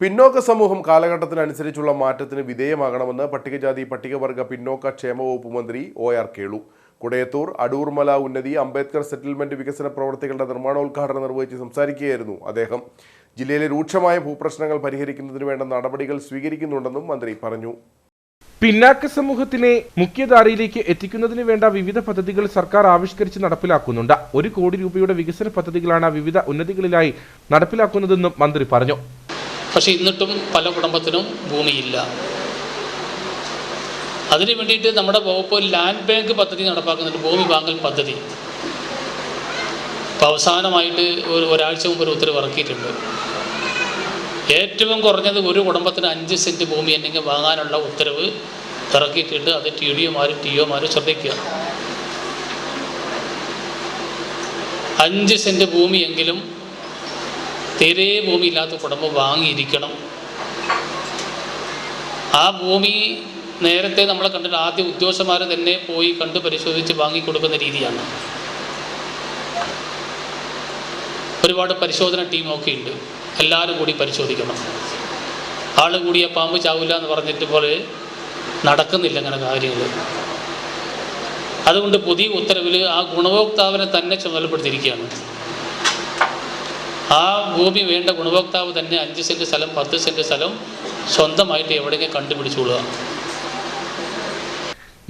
പിന്നോക്ക സമൂഹം കാലഘട്ടത്തിനനുസരിച്ചുള്ള മാറ്റത്തിന് വിധേയമാകണമെന്ന് പട്ടികജാതി പട്ടികവർഗ പിന്നോക്ക ക്ഷേമ വകുപ്പ് മന്ത്രി ഒ ആർ കേളു. കുടയത്തൂർ അടൂർമല ഉന്നതി അംബേദ്കർ സെറ്റിൽമെന്റ് വികസന പ്രവർത്തികളുടെ നിർമ്മാണോദ്ഘാടനം നിർവഹിച്ച് സംസാരിക്കുകയായിരുന്നു അദ്ദേഹം. ജില്ലയിലെ രൂക്ഷമായ ഭൂപ്രശ്നങ്ങൾ പരിഹരിക്കുന്നതിന് വേണ്ട നടപടികൾ സ്വീകരിക്കുന്നുണ്ടെന്നും മന്ത്രി പറഞ്ഞു. പിന്നാക്ക സമൂഹത്തിനെ മുഖ്യധാരയിലേക്ക് എത്തിക്കുന്നതിന് വേണ്ട വിവിധ പദ്ധതികൾ സർക്കാർ ആവിഷ്കരിച്ച് നടപ്പിലാക്കുന്നുണ്ട്. ഒരു കോടി രൂപയുടെ വികസന പദ്ധതികളാണ് വിവിധ ഉന്നതികളിലായി നടപ്പിലാക്കുന്നതെന്നും മന്ത്രി പറഞ്ഞു. പക്ഷെ ഇന്നിട്ടും പല കുടുംബത്തിനും ഭൂമിയില്ല. അതിനു വേണ്ടിയിട്ട് നമ്മുടെ വകുപ്പ് ലാൻഡ് ബാങ്ക് പദ്ധതി നടപ്പാക്കുന്നുണ്ട് ഭൂമി വാങ്ങൽ പദ്ധതി. ഇപ്പോൾ അവസാനമായിട്ട് ഒരു ഒരാഴ്ച മുമ്പ് ഒരു ഉത്തരവ് ഇറക്കിയിട്ടുണ്ട്. ഏറ്റവും കുറഞ്ഞത് ഒരു കുടുംബത്തിന് അഞ്ച് സെന്റ് ഭൂമി അല്ലെങ്കിൽ വാങ്ങാനുള്ള ഉത്തരവ് ഇറക്കിയിട്ടുണ്ട്. അത് ടി ഡി ഒമാരും ടി ഒമാരും ശ്രദ്ധിക്കുക. അഞ്ച് സെന്റ് ഭൂമിയെങ്കിലും തീരെ ഭൂമിയില്ലാത്ത കുടുംബം വാങ്ങിയിരിക്കണം. ആ ഭൂമി നേരത്തെ നമ്മളെ കണ്ടിട്ട് ആദ്യ ഉദ്യോഗസ്ഥന്മാർ തന്നെ പോയി കണ്ട് പരിശോധിച്ച് വാങ്ങിക്കൊടുക്കുന്ന രീതിയാണ്. ഒരുപാട് പരിശോധന ടീമൊക്കെ ഉണ്ട്. എല്ലാവരും കൂടി പരിശോധിക്കണം. ആൾ കൂടിയ പാമ്പ് ചാവില്ല എന്ന് പറഞ്ഞിട്ട് പോലെ നടക്കുന്നില്ല അങ്ങനെ കാര്യങ്ങൾ അതുകൊണ്ട് പുതിയ ഉത്തരവിൽ ആ ഗുണഭോക്താവിനെ തന്നെ ചുമതലപ്പെടുത്തിയിരിക്കുകയാണ്. ആ ഭൂമി വേണ്ട ഗുണഭോക്താവ് തന്നെ അഞ്ച് സെന്റ് സ്ഥലം പത്ത് സെന്റ് സ്ഥലം സ്വന്തമായിട്ട് എവിടെയെങ്കിലും കണ്ടുപിടിച്ചുകൊള്ളുക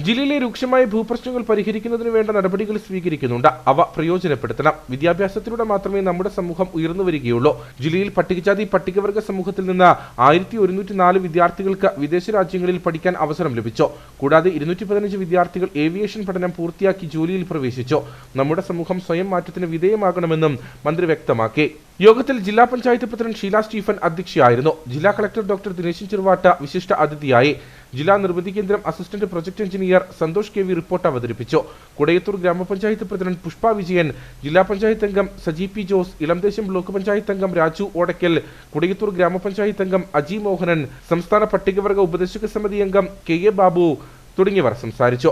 ജില്ലയിലെ രൂക്ഷമായ ഭൂപ്രശ്നങ്ങൾ പരിഹരിക്കുന്നതിന് വേണ്ട നടപടികൾ സ്വീകരിക്കുന്നുണ്ട്. അവ പ്രയോജനപ്പെടുത്തണം. വിദ്യാഭ്യാസത്തിലൂടെ മാത്രമേ നമ്മുടെ സമൂഹം ഉയർന്നു വരികയുള്ളൂ. ജില്ലയിൽ പട്ടികജാതി പട്ടികവർഗ സമൂഹത്തിൽ നിന്ന് ആയിരത്തി ഒരുന്നൂറ്റി നാല് വിദ്യാർത്ഥികൾക്ക് വിദേശ രാജ്യങ്ങളിൽ പഠിക്കാൻ അവസരം ലഭിച്ചു. കൂടാതെ ഇരുന്നൂറ്റി പതിനഞ്ച് വിദ്യാർത്ഥികൾ ഏവിയേഷൻ പഠനം പൂർത്തിയാക്കി ജോലിയിൽ പ്രവേശിച്ചു. നമ്മുടെ സമൂഹം സ്വയം മാറ്റത്തിന് വിധേയമാകണമെന്നും മന്ത്രി വ്യക്തമാക്കി. യോഗത്തിൽ ജില്ലാ പഞ്ചായത്ത് പ്രസിഡന്റ് ഷീല സ്റ്റീഫൻ അധ്യക്ഷയായിരുന്നു. ജില്ലാ കളക്ടർ ഡോക്ടർ ദിനേശൻ ചെറുവാട്ട വിശിഷ്ട അതിഥിയായി. ജില്ലാ നിർമ്മിതി കേന്ദ്രം assistant project engineer Santhosh K V report അവതരിപ്പിച്ചു. കുടയത്തൂർ ഗ്രാമപഞ്ചായത്ത് പ്രസിഡന്റ് പുഷ്പ വിജയൻ ജില്ലാ പഞ്ചായത്ത് അംഗം സജി പി ജോസ് ഇളംദേശം ബ്ലോക്ക് പഞ്ചായത്ത് അംഗം രാജു ഓടക്കൽ കുടയത്തൂർ ഗ്രാമപഞ്ചായത്ത് അംഗം അജി മോഹനൻ സംസ്ഥാന പട്ടികവർഗ ഉപദേശക സമിതി അംഗം കെ എ ബാബു തുടങ്ങിയവർ സംസാരിച്ചു.